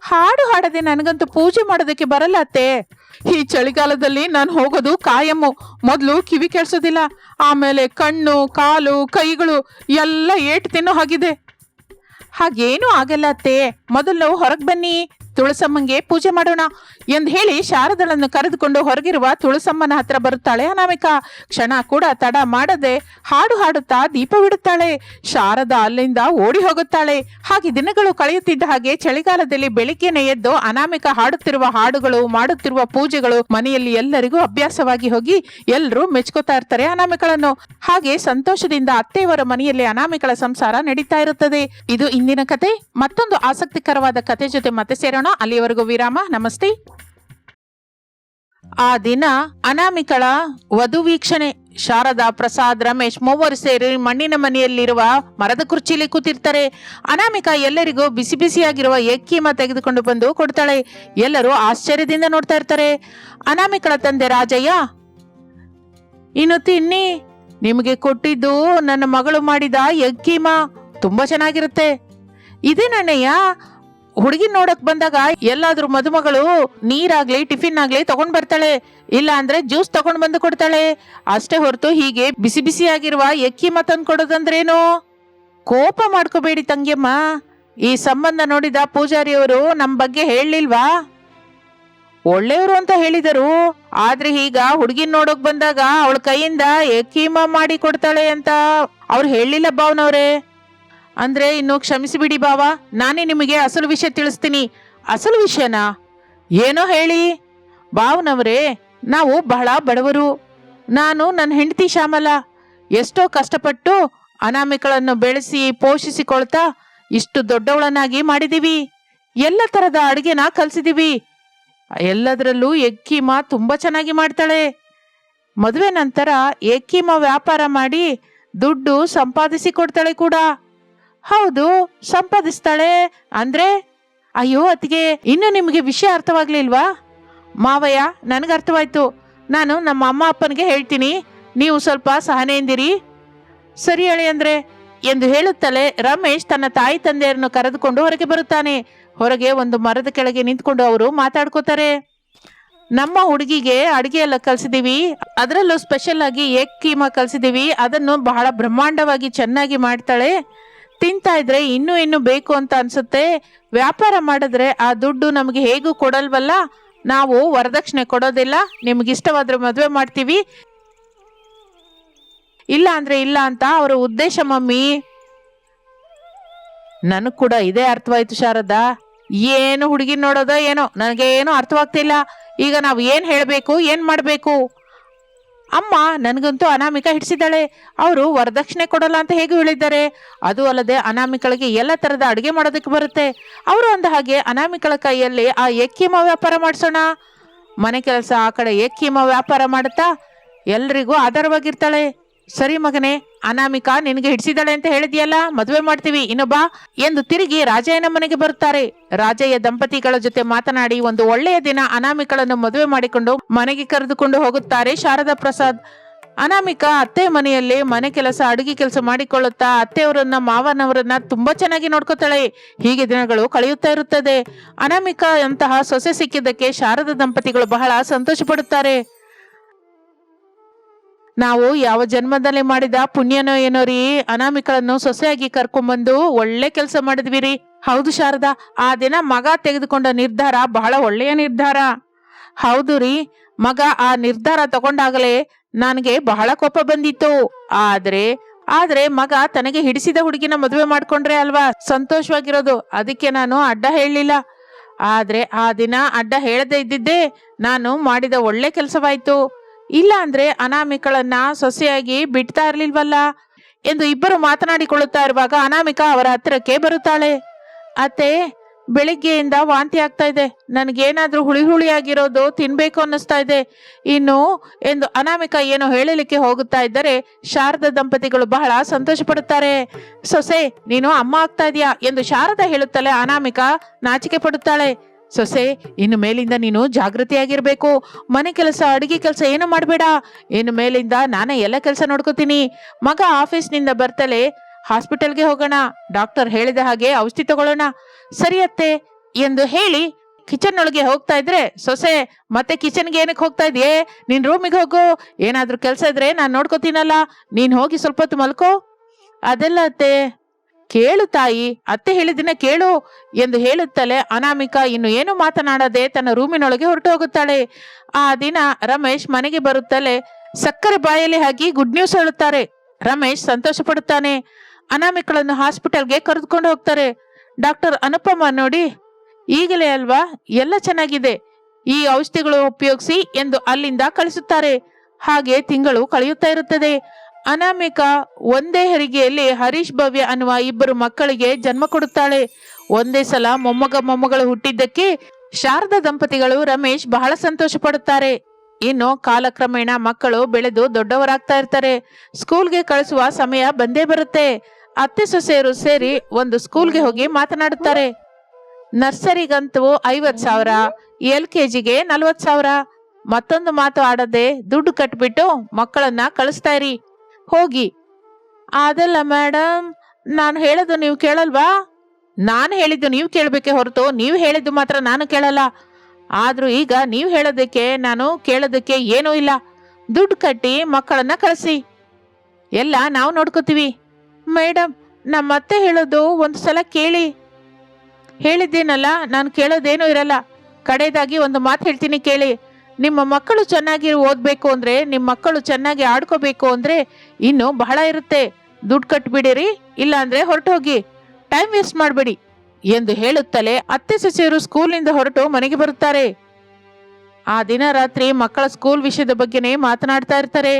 ಹಾಡು ಹಾಡದೆ ನನಗಂತೂ ಪೂಜೆ ಮಾಡೋದಕ್ಕೆ ಬರಲ್ಲ ಅತ್ತೆ. ಈ ಚಳಿಗಾಲದಲ್ಲಿ ನಾನು ಹೋಗೋದು ಕಾಯಮ್ಮು. ಮೊದಲು ಕಿವಿ ಕೇಳಿಸೋದಿಲ್ಲ ಆಮೇಲೆ ಕಣ್ಣು, ಕಾಲು, ಕೈಗಳು ಎಲ್ಲ ಏಟು ತಿನ್ನೋ ಹಾಗಿದೆ. ಹಾಗೇನೂ ಆಗಲ್ಲ ಅತ್ತೆ. ಮೊದಲು ಹೊರಗೆ ಬನ್ನಿ. ತುಳಸಮ್ಮಂಗೆ ಪೂಜೆ ಮಾಡೋಣ ಎಂದು ಹೇಳಿ ಶಾರದಳನ್ನು ಕರೆದುಕೊಂಡು ಹೊರಗಿರುವ ತುಳಸಮ್ಮನ ಹತ್ರ ಬರುತ್ತಾಳೆ ಅನಾಮಿಕಾ. ಕ್ಷಣ ಕೂಡ ತಡ ಮಾಡದೆ ಹಾಡು ಹಾಡುತ್ತಾ ದೀಪವಿಡುತ್ತಾಳೆ ಶಾರದ ಅಲ್ಲಿಂದ ಓಡಿ ಹೋಗುತ್ತಾಳೆ. ಹಾಗೆ ದಿನಗಳು ಕಳೆಯುತ್ತಿದ್ದ ಹಾಗೆ ಚಳಿಗಾಲದಲ್ಲಿ ಬೆಳಿಗ್ಗೆನೆ ಎದ್ದು ಅನಾಮಿಕ ಹಾಡುತ್ತಿರುವ ಹಾಡುಗಳು, ಮಾಡುತ್ತಿರುವ ಪೂಜೆಗಳು ಮನೆಯಲ್ಲಿ ಎಲ್ಲರಿಗೂ ಅಭ್ಯಾಸವಾಗಿ ಹೋಗಿ ಎಲ್ಲರೂ ಮೆಚ್ಕೋತಾ ಇರ್ತಾರೆ ಅನಾಮಿಕಳನ್ನು. ಹಾಗೆ ಸಂತೋಷದಿಂದ ಅತ್ತೆಯವರ ಮನೆಯಲ್ಲಿ ಅನಾಮಿಕಳ ಸಂಸಾರ ನಡೀತಾ ಇರುತ್ತದೆ. ಇದು ಇಂದಿನ ಕತೆ. ಮತ್ತೊಂದು ಆಸಕ್ತಿಕರವಾದ ಕತೆ ಜೊತೆ ಮತ್ತೆ ಸೇರೋಣ. ಅಲ್ಲಿಯವರೆಗೂ ವಿರಾಮ. ನಮಸ್ತೆ. ಆ ದಿನ ಅನಾಮಿಕಳ ವಧು ವೀಕ್ಷಣೆ. ಶಾರದಾ ಪ್ರಸಾದ್, ರಮೇಶ್ ಮೂವರು ಸೇರಿ ಮಣ್ಣಿನ ಮನೆಯಲ್ಲಿರುವ ಮರದ ಕುರ್ಚಿಲಿ ಕೂತಿರ್ತಾರೆ. ಅನಾಮಿಕ ಎಲ್ಲರಿಗೂ ಬಿಸಿ ಬಿಸಿಯಾಗಿರುವ ಎಕ್ಕಿಮ ತೆಗೆದುಕೊಂಡು ಬಂದು ಕೊಡ್ತಾಳೆ. ಎಲ್ಲರೂ ಆಶ್ಚರ್ಯದಿಂದ ನೋಡ್ತಾ ಇರ್ತಾರೆ. ಅನಾಮಿಕಳ ತಂದೆ ರಾಜಯ್ಯ, ಇನ್ನು ತಿನ್ನಿ. ನಿಮಗೆ ಕೊಟ್ಟಿದ್ದು ನನ್ನ ಮಗಳು ಮಾಡಿದ ಎಕ್ಕಿಮ ತುಂಬಾ ಚೆನ್ನಾಗಿರುತ್ತೆ. ಇದೇನಣ್ಣಯ್ಯ ಹುಡುಗಿ ನೋಡಕ್ ಬಂದಾಗ ಎಲ್ಲಾದ್ರೂ ಮದುಮಗಳು ನೀರಾಗ್ಲಿ, ಟಿಫಿನ್ ಆಗ್ಲಿ ತಗೊಂಡ್ ಬರ್ತಾಳೆ, ಇಲ್ಲ ಅಂದ್ರೆ ಜ್ಯೂಸ್ ತಗೊಂಡ್ ಬಂದು ಕೊಡ್ತಾಳೆ. ಅಷ್ಟೇ ಹೊರತು ಹೀಗೆ ಬಿಸಿ ಬಿಸಿಯಾಗಿರುವ ಎಕ್ಕಿ ತಂದು ಕೊಡೋದಂದ್ರೇನು? ಕೋಪ ಮಾಡ್ಕೋಬೇಡಿ ತಂಗಿಯಮ್ಮ. ಈ ಸಂಬಂಧ ನೋಡಿದ ಪೂಜಾರಿಯವರು ನಮ್ ಬಗ್ಗೆ ಹೇಳಲಿಲ್ವಾ? ಒಳ್ಳೆಯವರು ಅಂತ ಹೇಳಿದರು. ಆದ್ರೆ ಈಗ ಹುಡುಗಿನ ನೋಡೋಕ್ ಬಂದಾಗ ಅವಳ ಕೈಯಿಂದ ಎಕ್ಕೀಮ ಮಾಡಿ ಕೊಡ್ತಾಳೆ ಅಂತ ಅವ್ರು ಹೇಳಿಲ್ಲ ಭಾವನವ್ರೆ. ಅಂದ್ರೆ ಇನ್ನು ಕ್ಷಮಿಸಿಬಿಡಿ ಬಾವ. ನಾನೇ ನಿಮಗೆ ಅಸಲು ವಿಷಯ ತಿಳಿಸ್ತೀನಿ. ಅಸಲು ವಿಷಯನಾ? ಏನೋ ಹೇಳಿ. ಬಾವನವರೇ ನಾವು ಬಹಳ ಬಡವರು. ನಾನು ನನ್ನ ಹೆಂಡತಿ ಶ್ಯಾಮಲ. ಎಷ್ಟೋ ಕಷ್ಟಪಟ್ಟು ಅನಾಮಿಕಳನ್ನು ಬೆಳೆಸಿ ಪೋಷಿಸಿಕೊಳ್ತಾ ಇಷ್ಟು ದೊಡ್ಡವಳನ್ನಾಗಿ ಮಾಡಿದೀವಿ. ಎಲ್ಲ ತರದ ಅಡುಗೆನ ಕಲಿಸಿದೀವಿ. ಎಲ್ಲದರಲ್ಲೂ ಎಕ್ಕಿಮ ತುಂಬಾ ಚೆನ್ನಾಗಿ ಮಾಡ್ತಾಳೆ. ಮದುವೆ ನಂತರ ಎಕ್ಕಿಮ ವ್ಯಾಪಾರ ಮಾಡಿ ದುಡ್ಡು ಸಂಪಾದಿಸಿ ಕೊಡ್ತಾಳೆ ಕೂಡ. ಹೌದು, ಸಂಪಾದಿಸ್ತಾಳೆ. ಅಂದ್ರೆ, ಅಯ್ಯೋ, ಅತ್ತಿಗೆ, ಇನ್ನು ನಿಮಗೆ ವಿಷಯ ಅರ್ಥವಾಗ್ಲಿಲ್ವಾ ಮಾವಯ್ಯ, ನನಗೆ ಅರ್ಥವಾಯ್ತು. ನಾನು ನಮ್ಮ ಅಮ್ಮ ಅಪ್ಪನಿಗೆ ಹೇಳ್ತೀನಿ. ನೀವು ಸ್ವಲ್ಪ ಸಹನೆಯಿಂದಿರಿ. ಸರಿ ಹೇಳಿ ಅಂದ್ರೆ, ಎಂದು ಹೇಳುತ್ತಲೇ ರಮೇಶ್ ತನ್ನ ತಾಯಿ ತಂದೆಯರನ್ನು ಕರೆದುಕೊಂಡು ಹೊರಗೆ ಬರುತ್ತಾನೆ. ಹೊರಗೆ ಒಂದು ಮರದ ಕೆಳಗೆ ನಿಂತ್ಕೊಂಡು ಅವರು ಮಾತಾಡ್ಕೋತಾರೆ. ನಮ್ಮ ಹುಡುಗಿಗೆ ಅಡಿಗೆ ಎಲ್ಲ ಕಲ್ಸಿದೀವಿ. ಅದರಲ್ಲೂ ಸ್ಪೆಷಲ್ ಆಗಿ ಏಕ್ ಕೀಮಾ ಕಲ್ಸಿದೀವಿ. ಅದನ್ನು ಬಹಳ ಬ್ರಹ್ಮಾಂಡವಾಗಿ ಚೆನ್ನಾಗಿ ಮಾಡ್ತಾಳೆ. ತಿಂತಾ ಇದ್ರೆ ಇನ್ನೂ ಇನ್ನೂ ಬೇಕು ಅಂತ ಅನ್ಸುತ್ತೆ. ವ್ಯಾಪಾರ ಮಾಡಿದ್ರೆ ಆ ದುಡ್ಡು ನಮಗೆ ಹೇಗೂ ಕೊಡಲ್ವಲ್ಲ? ನಾವು ವರದಕ್ಷಿಣೆ ಕೊಡೋದಿಲ್ಲ. ನಿಮ್ಗೆ ಇಷ್ಟವಾದ್ರೆ ಮದುವೆ ಮಾಡ್ತೀವಿ. ಇಲ್ಲ ಅಂದ್ರೆ ಇಲ್ಲ ಅಂತ ಅವರ ಉದ್ದೇಶ ಮಮ್ಮಿ. ನನಗ್ ಕೂಡ ಇದೇ ಅರ್ಥವಾಯ್ತು ಶಾರದಾ. ಏನು ಹುಡುಗಿ ನೋಡೋದ ಏನೋ ನನಗೆ ಏನು ಅರ್ಥವಾಗ್ತಿಲ್ಲ. ಈಗ ನಾವು ಏನ್ ಹೇಳಬೇಕು, ಏನ್ ಮಾಡ್ಬೇಕು? ಅಮ್ಮ, ನನಗಂತೂ ಅನಾಮಿಕ ಹಿಡಿಸಿದ್ದಾಳೆ. ಅವರು ವರದಕ್ಷಿಣೆ ಕೊಡಲ್ಲ ಅಂತ ಹೇಗೆ ಹೇಳಿದ್ದಾರೆ? ಅದು ಅಲ್ಲದೆ ಅನಾಮಿಕಳಿಗೆ ಎಲ್ಲ ತರದ ಅಡುಗೆ ಮಾಡೋದಕ್ಕೆ ಬರುತ್ತೆ. ಅವರು ಅಂದ ಹಾಗೆ ಅನಾಮಿಕಳ ಕೈಯಲ್ಲಿ ಆ ಎಕ್ಕಿಮ ವ್ಯಾಪಾರ ಮಾಡಿಸೋಣ. ಮನೆ ಕೆಲಸ ಆ ಕಡೆ ಎಕ್ಕಿಮ ವ್ಯಾಪಾರ ಮಾಡುತ್ತಾ? ಎಲ್ರಿಗೂ ಆಧಾರವಾಗಿರ್ತಾಳೆ. ಸರಿ ಮಗನೇ. ಅನಾಮಿಕಾ ನಿನಗೆ ಹಿಡಿಸಿದಾಳೆ ಅಂತ ಹೇಳಿದ್ಯಲ್ಲ? ಮದುವೆ ಮಾಡ್ತೀವಿ. ಇನ್ನೊಬ್ಬ? ಎಂದು ತಿರುಗಿ ರಾಜಯ್ಯನ ಮನೆಗೆ ಬರುತ್ತಾರೆ. ರಾಜಯ್ಯ ದಂಪತಿಗಳ ಜೊತೆ ಮಾತನಾಡಿ ಒಂದು ಒಳ್ಳೆಯ ದಿನ ಅನಾಮಿಕಳನ್ನು ಮದುವೆ ಮಾಡಿಕೊಂಡು ಮನೆಗೆ ಕರೆದುಕೊಂಡು ಹೋಗುತ್ತಾರೆ ಶಾರದಾ ಪ್ರಸಾದ್. ಅನಾಮಿಕಾ ಅತ್ತೆ ಮನೆಯಲ್ಲಿ ಮನೆ ಕೆಲಸ, ಅಡುಗೆ ಕೆಲಸ ಮಾಡಿಕೊಳ್ಳುತ್ತಾ ಅತ್ತೆಯವರನ್ನ, ಮಾವನವರನ್ನ ತುಂಬಾ ಚೆನ್ನಾಗಿ ನೋಡ್ಕೋತಾಳೆ. ಹೀಗೆ ದಿನಗಳು ಕಳೆಯುತ್ತಾ ಇರುತ್ತದೆ. ಅನಾಮಿಕಾ ಅಂತಹ ಸೊಸೆ ಸಿಕ್ಕಿದ್ದಕ್ಕೆ ಶಾರದಾ ದಂಪತಿಗಳು ಬಹಳ ಸಂತೋಷ ಪಡುತ್ತಾರೆ ನಾವು ಯಾವ ಜನ್ಮದಲ್ಲಿ ಮಾಡಿದ ಪುಣ್ಯನೋ ಏನೋ ರೀ, ಅನಾಮಿಕಳನ್ನು ಸೊಸೆಯಾಗಿ ಕರ್ಕೊಂಡ್ಬಂದು ಒಳ್ಳೆ ಕೆಲಸ ಮಾಡಿದ್ವಿ ರೀ ಹೌದು ಶಾರದಾ, ಆ ದಿನ ಮಗ ತೆಗೆದುಕೊಂಡ ನಿರ್ಧಾರ ಬಹಳ ಒಳ್ಳೆಯ ನಿರ್ಧಾರ. ಹೌದು ರೀ, ಮಗ ಆ ನಿರ್ಧಾರ ತಗೊಂಡಾಗಲೇ ನನಗೆ ಬಹಳ ಕೋಪ ಬಂದಿತ್ತು. ಆದ್ರೆ ಆದ್ರೆ ಮಗ ತನಗೆ ಹಿಡಿಸಿದ ಹುಡುಗಿನ ಮದುವೆ ಮಾಡ್ಕೊಂಡ್ರೆ ಅಲ್ವಾ? ಸಂತೋಷವಾಗಿರೋದು, ಅದಕ್ಕೆ ನಾನು ಅಡ್ಡ ಹೇಳಲಿಲ್ಲ. ಆದ್ರೆ ಆ ದಿನ ಅಡ್ಡ ಹೇಳದೇ ಇದ್ದಿದ್ದೆ ನಾನು ಮಾಡಿದ ಒಳ್ಳೆ ಕೆಲಸವಾಯ್ತು. ಇಲ್ಲ ಅಂದ್ರೆ ಅನಾಮಿಕಳನ್ನ ಸೊಸೆಯಾಗಿ ಬಿಡ್ತಾ ಇರ್ಲಿಲ್ವಲ್ಲ? ಎಂದು ಇಬ್ಬರು ಮಾತನಾಡಿಕೊಳ್ಳುತ್ತಾ ಇರುವಾಗ ಅನಾಮಿಕ ಅವರ ಹತ್ತಿರಕ್ಕೆ ಬರುತ್ತಾಳೆ. ಅತ್ತೆ, ಬೆಳಿಗ್ಗೆಯಿಂದ ವಾಂತಿ ಆಗ್ತಾ ಇದೆ. ನನಗೇನಾದರೂ ಹುಳಿ ಹುಳಿ ಆಗಿರೋದು ತಿನ್ಬೇಕು ಅನ್ನಿಸ್ತಾ ಇದೆ. ಇನ್ನು, ಎಂದು ಅನಾಮಿಕ ಏನೋ ಹೇಳಲಿಕ್ಕೆ ಹೋಗುತ್ತಾ ಇದ್ದರೆ ಶಾರದ ದಂಪತಿಗಳು ಬಹಳ ಸಂತೋಷ ಪಡುತ್ತಾರೆ ಸೊಸೆ, ನೀನು ಅಮ್ಮ ಆಗ್ತಾ ಇದೆಯಾ? ಎಂದು ಶಾರದಾ ಹೇಳುತ್ತಲೇ ಅನಾಮಿಕ ನಾಚಿಕೆ ಪಡುತ್ತಾಳೆ. ಸೊಸೆ, ಇನ್ನು ಮೇಲಿಂದ ನೀನು ಜಾಗೃತಿಯಾಗಿರ್ಬೇಕು. ಮನೆ ಕೆಲಸ, ಅಡುಗೆ ಕೆಲಸ ಏನು ಮಾಡಬೇಡ. ಇನ್ನು ಮೇಲಿಂದ ನಾನೇ ಎಲ್ಲ ಕೆಲಸ ನೋಡ್ಕೋತೀನಿ. ಮಗ ಆಫೀಸ್ನಿಂದ ಬರ್ತಲೆ ಹಾಸ್ಪಿಟಲ್ಗೆ ಹೋಗೋಣ. ಡಾಕ್ಟರ್ ಹೇಳಿದ ಹಾಗೆ ಔಷಧಿ ತಗೊಳ್ಳೋಣ. ಸರಿಯತ್ತೆ ಎಂದು ಹೇಳಿ ಕಿಚನ್ ಒಳಗೆ ಹೋಗ್ತಾ ಇದ್ರೆ, ಸೊಸೆ, ಮತ್ತೆ ಕಿಚನ್ಗೆ ಏನಕ್ಕೆ ಹೋಗ್ತಾ ಇದೆಯೇ? ನಿನ್ ರೂಮಿಗೆ ಹೋಗು. ಏನಾದ್ರೂ ಕೆಲಸ ಇದ್ರೆ ನಾನು ನೋಡ್ಕೋತೀನಲ್ಲ. ನೀನ್ ಹೋಗಿ ಸ್ವಲ್ಪ ಹೊತ್ತು ಮಲ್ಕೋ. ಅದೆಲ್ಲ ಅತ್ತೆ. ಕೇಳು ತಾಯಿ, ಅತ್ತೆ ಹೇಳಿದಿನ ಕೇಳು ಎಂದು ಹೇಳುತ್ತಲೇ ಅನಾಮಿಕಾ ಇನ್ನು ಏನು ಮಾತನಾಡದೆ ತನ್ನ ರೂಮಿನೊಳಗೆ ಹೊರಟು ಹೋಗುತ್ತಾಳೆ ಆ ದಿನ ರಮೇಶ್ ಮನೆಗೆ ಬರುತ್ತಲೇ ಸಕ್ಕರೆ ಬಾಯಲ್ಲಿ ಹಾಕಿ ಗುಡ್ ನ್ಯೂಸ್ ಹೇಳುತ್ತಾರೆ. ರಮೇಶ್ ಸಂತೋಷ ಪಡುತ್ತಾನೆ ಅನಾಮಿಕಳನ್ನು ಹಾಸ್ಪಿಟಲ್ಗೆ ಕರೆದುಕೊಂಡು ಹೋಗ್ತಾರೆ. ಡಾಕ್ಟರ್ ಅನುಪಮ ನೋಡಿ, ಈಗಲೇ ಅಲ್ವಾ? ಎಲ್ಲ ಚೆನ್ನಾಗಿದೆ. ಈ ಔಷಧಿಗಳು ಉಪಯೋಗಿಸಿ ಎಂದು ಅಲ್ಲಿಂದ ಕಳಿಸುತ್ತಾರೆ. ಹಾಗೆ ತಿಂಗಳು ಕಳೆಯುತ್ತಾ ಇರುತ್ತದೆ. ಅನಾಮಿಕಾ ಒಂದೇ ಹೆರಿಗೆಯಲ್ಲಿ ಹರೀಶ್ ಭವ್ಯ ಅನ್ನುವ ಇಬ್ಬರು ಮಕ್ಕಳಿಗೆ ಜನ್ಮ ಕೊಡುತ್ತಾಳೆ. ಒಂದೇ ಸಲ ಮೊಮ್ಮಗ ಮೊಮ್ಮಗಳು ಹುಟ್ಟಿದ್ದಕ್ಕೆ ಶಾರದಾ ದಂಪತಿಗಳು ರಮೇಶ್ ಬಹಳ ಸಂತೋಷ ಪಡುತ್ತಾರೆ ಇನ್ನು ಕಾಲಕ್ರಮೇಣ ಮಕ್ಕಳು ಬೆಳೆದು ದೊಡ್ಡವರಾಗ್ತಾ ಇರ್ತಾರೆ. ಸ್ಕೂಲ್ಗೆ ಕಳಿಸುವ ಸಮಯ ಬಂದೇ ಬರುತ್ತೆ. ಅತ್ತೆ ಸೊಸೆಯರು ಸೇರಿ ಒಂದು ಸ್ಕೂಲ್ಗೆ ಹೋಗಿ ಮಾತನಾಡುತ್ತಾರೆ. ನರ್ಸರಿಗಂತೂ ಐವತ್ ಸಾವಿರ ಎಲ್ ಕೆ ಜಿಗೆ ನಲ್ವತ್ ಸಾವಿರ. ಮತ್ತೊಂದು ಮಾತು ಆಡದೆ ದುಡ್ಡು ಕಟ್ಬಿಟ್ಟು ಮಕ್ಕಳನ್ನ ಕಳಿಸ್ತಾ ಇರಿ. ಹೋಗಿ. ಅದಲ್ಲ ಮೇಡಮ್, ನಾನು ಹೇಳೋದು ನೀವು ಕೇಳಲ್ವಾ? ನಾನು ಹೇಳಿದ್ದು ನೀವು ಕೇಳಬೇಕೆ ಹೊರತು, ನೀವು ಹೇಳಿದ್ದು ಮಾತ್ರ ನಾನು ಕೇಳಲ್ಲ. ಆದರೂ ಈಗ ನೀವು ಹೇಳೋದಕ್ಕೆ, ನಾನು ಕೇಳೋದಕ್ಕೆ ಏನೂ ಇಲ್ಲ. ದುಡ್ಡು ಕಟ್ಟಿ ಮಕ್ಕಳನ್ನ ಕಳಿಸಿ. ಎಲ್ಲ ನಾವು ನೋಡ್ಕೋತೀವಿ. ಮೇಡಮ್ ನಮ್ಮತ್ತೆ ಹೇಳೋದು ಒಂದು ಸಲ ಕೇಳಿ. ಹೇಳಿದ್ದೇನಲ್ಲ, ನಾನು ಕೇಳೋದೇನೂ ಇರಲ್ಲ. ಕಡೆಯದಾಗಿ ಒಂದು ಮಾತು ಹೇಳ್ತೀನಿ ಕೇಳಿ. ನಿಮ್ಮ ಮಕ್ಕಳು ಚೆನ್ನಾಗಿ ಓದಬೇಕು ಅಂದರೆ, ನಿಮ್ಮ ಮಕ್ಕಳು ಚೆನ್ನಾಗಿ ಆಡ್ಕೋಬೇಕು ಅಂದರೆ ಇನ್ನು ಬಹಳ ಇರುತ್ತೆ. ದುಡ್ಡು ಕಟ್ಬಿಡಿರಿ, ಇಲ್ಲಾಂದರೆ ಹೊರಟು ಹೋಗಿ ಟೈಮ್ ವೇಸ್ಟ್ ಮಾಡಬೇಡಿ ಎಂದು ಹೇಳುತ್ತಲೇ ಅತ್ತೆ ಸೊಸೆಯರು ಸ್ಕೂಲಿಂದ ಹೊರಟು ಮನೆಗೆ ಬರುತ್ತಾರೆ. ಆ ದಿನ ರಾತ್ರಿ ಮಕ್ಕಳ ಸ್ಕೂಲ್ ವಿಷಯದ ಬಗ್ಗೆನೇ ಮಾತನಾಡ್ತಾ ಇರ್ತಾರೆ.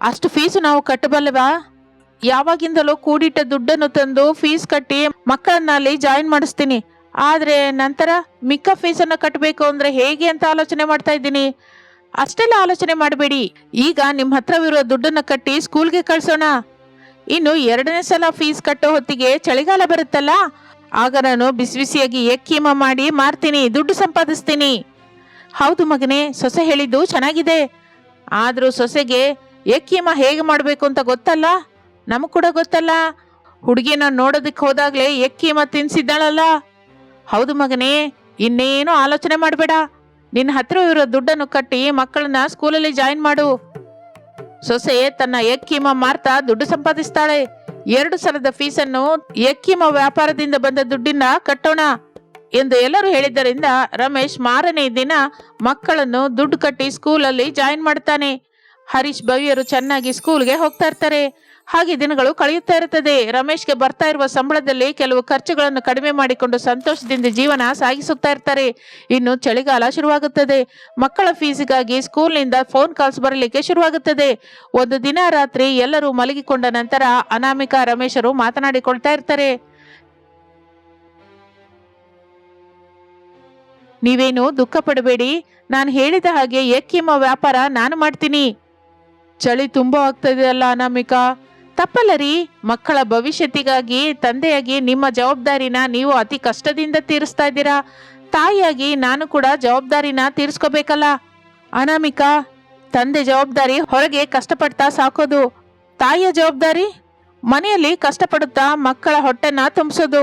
ಅಷ್ಟು ಫೀಸು ನಾವು ಕಟ್ಟಬಲ್ಲವಾ? ಯಾವಾಗಿಂದಲೋ ಕೂಡಿಟ್ಟ ದುಡ್ಡನ್ನು ತಂದು ಫೀಸ್ ಕಟ್ಟಿ ಮಕ್ಕಳನ್ನ ಅಲ್ಲಿ ಜಾಯಿನ್ ಮಾಡಿಸ್ತೀನಿ. ಆದ್ರೆ ನಂತರ ಮಿಕ್ಕ ಫೀಸನ್ನು ಕಟ್ಟಬೇಕು ಅಂದ್ರೆ ಹೇಗೆ ಅಂತ ಆಲೋಚನೆ ಮಾಡ್ತಾ ಇದ್ದೀನಿ. ಅಷ್ಟೆಲ್ಲ ಆಲೋಚನೆ ಮಾಡಬೇಡಿ. ಈಗ ನಿಮ್ಮ ಹತ್ರವಿರುವ ದುಡ್ಡನ್ನ ಕಟ್ಟಿ ಸ್ಕೂಲ್ಗೆ ಕಳಿಸೋಣ. ಇನ್ನು ಎರಡನೇ ಸಲ ಫೀಸ್ ಕಟ್ಟೋ ಹೊತ್ತಿಗೆ ಚಳಿಗಾಲ ಬರುತ್ತಲ್ಲ? ಆಗ ನಾನು ಬಿಸಿ ಬಿಸಿಯಾಗಿ ಎಕ್ಕೀಮ ಮಾಡಿ ಮಾರ್ತೀನಿ, ದುಡ್ಡು ಸಂಪಾದಿಸ್ತೀನಿ. ಹೌದು ಮಗನೇ, ಸೊಸೆ ಹೇಳಿದ್ದು ಚೆನ್ನಾಗಿದೆ. ಆದರೂ ಸೊಸೆಗೆ ಎಕ್ಕೀಮ ಹೇಗೆ ಮಾಡಬೇಕು ಅಂತ ಗೊತ್ತಲ್ಲ? ನಮಗೆ ಕೂಡ ಗೊತ್ತಲ್ಲ. ಹುಡುಗಿನ ನೋಡೋದಕ್ಕೆ ಹೋದಾಗಲೇ ಎಕ್ಕೀಮ ತಿನ್ಸಿದ್ದಾಳಲ್ಲ? ಹೌದು ಮಗನೇ, ಇನ್ನೇನು ಆಲೋಚನೆ ಮಾಡಬೇಡ. ನಿನ್ನ ಹತ್ರ ಇರೋ ದುಡ್ಡನ್ನು ಕಟ್ಟಿ ಮಕ್ಕಳನ್ನ ಸ್ಕೂಲಲ್ಲಿ ಜಾಯಿನ್ ಮಾಡು. ಸೊಸೆ ತನ್ನ ಎಕ್ಕಿಮ ಮಾರ್ತಾ ದುಡ್ಡು ಸಂಪಾದಿಸ್ತಾಳೆ. ಎರಡು ಸಲದ ಫೀಸನ್ನು ಎಕ್ಕಿಮ ವ್ಯಾಪಾರದಿಂದ ಬಂದ ದುಡ್ಡಿನ ಕಟ್ಟೋಣ ಎಂದು ಎಲ್ಲರೂ ಹೇಳಿದ್ದರಿಂದ ರಮೇಶ್ ಮಾರನೇ ದಿನ ಮಕ್ಕಳನ್ನು ದುಡ್ಡು ಕಟ್ಟಿ ಸ್ಕೂಲಲ್ಲಿ ಜಾಯಿನ್ ಮಾಡ್ತಾನೆ. ಹರೀಶ್ ಭವ್ಯರು ಚೆನ್ನಾಗಿ ಸ್ಕೂಲ್ಗೆ ಹೋಗ್ತಾ ಇರ್ತಾರೆ. ಹಾಗೆ ದಿನಗಳು ಕಳೆಯುತ್ತಾ ಇರುತ್ತದೆ. ರಮೇಶ್ಗೆ ಬರ್ತಾ ಇರುವ ಸಂಬಳದಲ್ಲಿ ಕೆಲವು ಖರ್ಚುಗಳನ್ನು ಕಡಿಮೆ ಮಾಡಿಕೊಂಡು ಸಂತೋಷದಿಂದ ಜೀವನ ಸಾಗಿಸುತ್ತಾ ಇರ್ತಾರೆ. ಇನ್ನು ಚಳಿಗಾಲ ಶುರುವಾಗುತ್ತದೆ. ಮಕ್ಕಳ ಫೀಸಿಗಾಗಿ ಸ್ಕೂಲ್ನಿಂದ ಫೋನ್ ಕಾಲ್ಸ್ ಬರಲಿಕ್ಕೆ ಶುರುವಾಗುತ್ತದೆ. ಒಂದು ದಿನ ರಾತ್ರಿ ಎಲ್ಲರೂ ಮಲಗಿಕೊಂಡ ನಂತರ ಅನಾಮಿಕಾ ರಮೇಶರು ಮಾತನಾಡಿಕೊಳ್ತಾ ಇರ್ತಾರೆ. ನೀವೇನು ದುಃಖ ಪಡಬೇಡಿ ನಾನು ಹೇಳಿದ ಹಾಗೆ ಎಕ್ಕಿಮ್ಮ ವ್ಯಾಪಾರ ನಾನು ಮಾಡ್ತೀನಿ. ಚಳಿ ತುಂಬಾ ಆಗ್ತಾ ಇದೆಯಲ್ಲ ಅನಾಮಿಕಾ. ತಪ್ಪಲ್ಲ ರೀ ಮಕ್ಕಳ ಭವಿಷ್ಯತಿಗಾಗಿ ತಂದೆಯಾಗಿ ನಿಮ್ಮ ಜವಾಬ್ದಾರಿನ ನೀವು ಅತಿ ಕಷ್ಟದಿಂದ ತೀರಿಸ್ತಾ ಇದ್ದೀರಾ? ತಾಯಿಯಾಗಿ ನಾನು ಕೂಡ ಜವಾಬ್ದಾರಿನ ತೀರಿಸ್ಕೋಬೇಕಲ್ಲ? ಅನಾಮಿಕಾ, ತಂದೆ ಜವಾಬ್ದಾರಿ ಹೊರಗೆ ಕಷ್ಟಪಡ್ತಾ ಸಾಕೋದು ತಾಯಿಯ ಜವಾಬ್ದಾರಿ? ಮನೆಯಲ್ಲಿ ಕಷ್ಟಪಡುತ್ತಾ ಮಕ್ಕಳ ಹೊಟ್ಟೆನ ತುಂಬಿಸೋದು?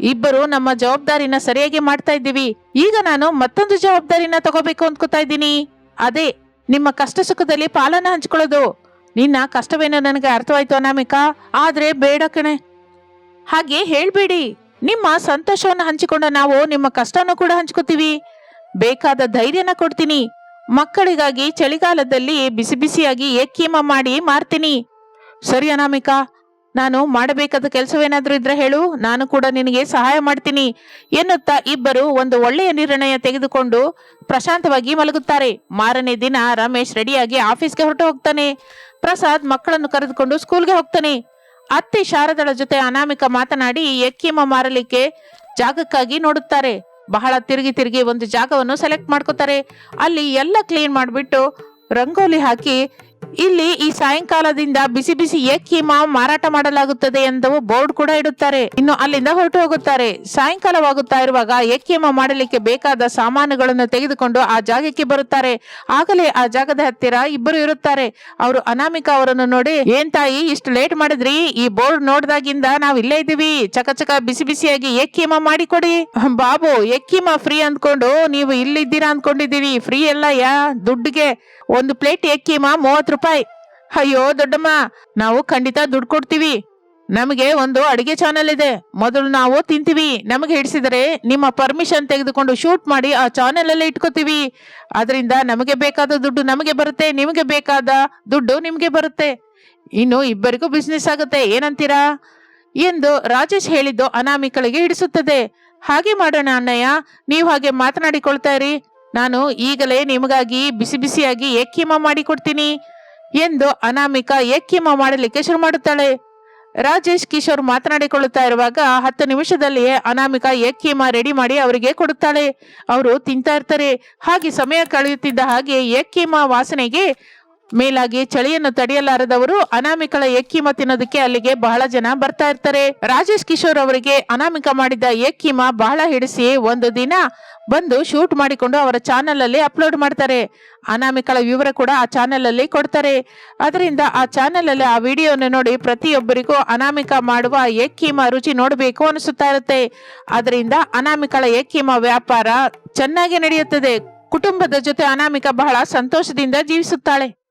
ಇಬ್ಬರು ನಮ್ಮ ಜವಾಬ್ದಾರಿನ ಸರಿಯಾಗಿ ಮಾಡ್ತಾ ಇದ್ದೀವಿ. ಈಗ ನಾನು ಮತ್ತೊಂದು ಜವಾಬ್ದಾರಿನ ತಗೋಬೇಕು ಅಂದ್ಕೋತಾ ಇದ್ದೀನಿ. ಅದೇ, ನಿಮ್ಮ ಕಷ್ಟ ಸುಖದಲ್ಲಿ ಪಾಲನ ಹಂಚ್ಕೊಳ್ಳೋದು. ನಿನ್ನ ಕಷ್ಟವೇನೋ ನನಗೆ ಅರ್ಥವಾಯ್ತು ಅನಾಮಿಕಾ, ಆದ್ರೆ ಬೇಡ ಕಣೆ. ಹಾಗೆ ಹೇಳ್ಬೇಡಿ, ನಿಮ್ಮ ಸಂತೋಷವನ್ನು ಹಂಚಿಕೊಂಡ ನಾವು ನಿಮ್ಮ ಕಷ್ಟನೂ ಕೂಡ ಹಂಚ್ಕೋತೀವಿ. ಬೇಕಾದ ಧೈರ್ಯನ ಕೊಡ್ತೀನಿ, ಮಕ್ಕಳಿಗಾಗಿ ಚಳಿಗಾಲದಲ್ಲಿ ಬಿಸಿ ಬಿಸಿಯಾಗಿ ಏಕೀಮ ಮಾಡಿ ಮಾರ್ತೀನಿ. ಸರಿ ಅನಾಮಿಕಾ ನಾನು ಮಾಡಬೇಕಾದ ಕೆಲಸವೇನಾದರೂ ಇದ್ರೆ ಹೇಳು, ನಾನು ಕೂಡ ನಿನಗೆ ಸಹಾಯ ಮಾಡ್ತೀನಿ ಎನ್ನುತ್ತಾ ಇಬ್ಬರು ಒಂದು ಒಳ್ಳೆಯ ನಿರ್ಣಯ ತೆಗೆದುಕೊಂಡು ಪ್ರಶಾಂತವಾಗಿ ಮಲಗುತ್ತಾರೆ. ಮಾರನೇ ದಿನ ರಮೇಶ್ ರೆಡಿಯಾಗಿ ಆಫೀಸ್ಗೆ ಹೊರಟು ಹೋಗ್ತಾನೆ ಪ್ರಸಾದ್ ಮಕ್ಕಳನ್ನು ಕರೆದುಕೊಂಡು ಸ್ಕೂಲ್ಗೆ ಹೋಗ್ತಾನೆ. ಅತ್ತೆ ಶಾರದಳ ಜೊತೆ ಅನಾಮಿಕ ಮಾತನಾಡಿ ಎಕ್ಕಿಮ ಮಾರಲಿಕ್ಕೆ ಜಾಗಕ್ಕಾಗಿ ನೋಡುತ್ತಾರೆ. ಬಹಳ ತಿರುಗಿ ತಿರುಗಿ ಒಂದು ಜಾಗವನ್ನು ಸೆಲೆಕ್ಟ್ ಮಾಡ್ಕೋತಾರೆ. ಅಲ್ಲಿ ಎಲ್ಲ ಕ್ಲೀನ್ ಮಾಡಿಬಿಟ್ಟು ರಂಗೋಲಿ ಹಾಕಿ ಇಲ್ಲಿ ಈ ಸಾಯಂಕಾಲದಿಂದ ಬಿಸಿ ಬಿಸಿ ಎಕ್ಕೀಮ ಮಾರಾಟ ಮಾಡಲಾಗುತ್ತದೆ ಎಂದು ಬೋರ್ಡ್ ಕೂಡ ಇಡುತ್ತಾರೆ. ಇನ್ನು ಅಲ್ಲಿಂದ ಹೊರಟು ಹೋಗುತ್ತಾರೆ. ಸಾಯಂಕಾಲವಾಗುತ್ತಾ ಇರುವಾಗ ಎಕ್ಕೀಮ ಮಾಡಲಿಕ್ಕೆ ಬೇಕಾದ ಸಾಮಾನುಗಳನ್ನು ತೆಗೆದುಕೊಂಡು ಆ ಜಾಗಕ್ಕೆ ಬರುತ್ತಾರೆ. ಆಗಲೇ ಆ ಜಾಗದ ಹತ್ತಿರ ಇಬ್ಬರು ಇರುತ್ತಾರೆ. ಅವರು ಅನಾಮಿಕಾ ಅವರನ್ನು ನೋಡಿ, ಏನ್ ತಾಯಿ, ಇಷ್ಟು ಲೇಟ್ ಮಾಡಿದ್ರಿ? ಈ ಬೋರ್ಡ್ ನೋಡ್ದಾಗಿಂದ ನಾವ್ ಇಲ್ಲೇ ಇದೀವಿ ಚಕ ಬಿಸಿ ಬಿಸಿಯಾಗಿ ಎಕ್ಕೀಮ ಮಾಡಿಕೊಡಿ. ಬಾಬು ಎಕ್ಕೀಮ ಫ್ರೀ ಅಂದ್ಕೊಂಡು ನೀವು ಇಲ್ಲಿದ್ದೀರಾ ಅಂದ್ಕೊಂಡಿದ್ದೀವಿ. ಫ್ರೀ ಎಲ್ಲ ಯಾ, ದುಡ್ಡಿಗೆ. ಒಂದು ಪ್ಲೇಟ್ ಎಕ್ಕೀಮ ಮೂವತ್ತು ರೂಪಾಯಿ. ಅಯ್ಯೋ ದೊಡ್ಡಮ್ಮ, ನಾವು ಖಂಡಿತ ದುಡ್ಡು ಕೊಡ್ತೀವಿ. ನಮಗೆ ಒಂದು ಅಡಿಗೆ ಚಾನಲ್ ಇದೆ. ಮೊದಲು ನಾವು ತಿಂತೀವಿ. ನಮಗೆ ಹಿಡಿಸಿದರೆ ನಿಮ್ಮ ಪರ್ಮಿಷನ್ ತೆಗೆದುಕೊಂಡು ಶೂಟ್ ಮಾಡಿ ಆ ಚಾನೆಲ್ ಅಲ್ಲೇ ಇಟ್ಕೋತೀವಿ. ಅದರಿಂದ ನಮಗೆ ಬೇಕಾದ ದುಡ್ಡು ನಮಗೆ ಬರುತ್ತೆ, ನಿಮಗೆ ಬೇಕಾದ ದುಡ್ಡು ನಿಮಗೆ ಬರುತ್ತೆ. ಇನ್ನು ಇಬ್ಬರಿಗೂ ಬಿಸ್ನೆಸ್ ಆಗುತ್ತೆ. ಏನಂತೀರಾ? ಎಂದು ರಾಜೇಶ್ ಹೇಳಿದ್ದು ಅನಾಮಿಕಳಿಗೆ ಹಿಡಿಸುತ್ತದೆ. ಹಾಗೆ ಮಾಡೋಣ ಅಣ್ಣಯ್ಯ, ನೀವು ಹಾಗೆ ಮಾತನಾಡಿಕೊಳ್ತಾ ಇರಿ. ನಾನು ಈಗಲೇ ನಿಮಗಾಗಿ ಬಿಸಿ ಬಿಸಿಯಾಗಿ ಏಕೀಮ ಮಾಡಿಕೊಡ್ತೀನಿ. ಎಂದು ಅನಾಮಿಕಾ ಎಕ್ಕಿಮ ಮಾಡಲಿಕ್ಕೆ ಶುರು ಮಾಡುತ್ತಾಳೆ. ರಾಜೇಶ್ ಕಿಶೋರ್ ಮಾತನಾಡಿಕೊಳ್ಳುತ್ತಾ ಇರುವಾಗ ಹತ್ತು ನಿಮಿಷದಲ್ಲಿಯೇ ಅನಾಮಿಕಾ ಏಕ್ಯಮ ರೆಡಿ ಮಾಡಿ ಅವರಿಗೆ ಕೊಡುತ್ತಾಳೆ. ಅವರು ತಿಂತಾ ಇರ್ತಾರೆ. ಹಾಗೆ ಸಮಯ ಕಳೆಯುತ್ತಿದ್ದ ಹಾಗೆ ಏಕ್ಯಮ ವಾಸನೆಗೆ ಮೇಲಾಗಿ ಚಳಿಯನ್ನು ತಡೆಯಲಾರದವರು ಅನಾಮಿಕಳ ಏಕಿಮ ಕೀಮಾ ತಿನ್ನೋದಕ್ಕೆ ಅಲ್ಲಿಗೆ ಬಹಳ ಜನ ಬರ್ತಾ ಇರ್ತಾರೆ. ರಾಜೇಶ್ ಕಿಶೋರ್ ಅವರಿಗೆ ಅನಾಮಿಕ ಮಾಡಿದ ಏಕಿಮ ಬಹಳ ಹಿಡಿಸಿ ಒಂದು ದಿನ ಬಂದು ಶೂಟ್ ಮಾಡಿಕೊಂಡು ಅವರ ಚಾನೆಲ್ ಅಲ್ಲಿ ಅಪ್ಲೋಡ್ ಮಾಡ್ತಾರೆ. ಅನಾಮಿಕಳ ವಿವರ ಕೂಡ ಆ ಚಾನೆಲ್ ಅಲ್ಲಿ ಕೊಡ್ತಾರೆ. ಅದರಿಂದ ಆ ಚಾನೆಲ್ ಅಲ್ಲಿ ಆ ವಿಡಿಯೋನ ನೋಡಿ ಪ್ರತಿಯೊಬ್ಬರಿಗೂ ಅನಾಮಿಕ ಮಾಡುವ ಏಕಿಮ ರುಚಿ ನೋಡಬೇಕು ಅನಿಸುತ್ತಾ ಇರುತ್ತೆ. ಅದರಿಂದ ಅನಾಮಿಕಳ ಏಕಿಮ ವ್ಯಾಪಾರ ಚೆನ್ನಾಗಿ ನಡೆಯುತ್ತದೆ. ಕುಟುಂಬದ ಜೊತೆ ಅನಾಮಿಕ ಬಹಳ ಸಂತೋಷದಿಂದ ಜೀವಿಸುತ್ತಾಳೆ.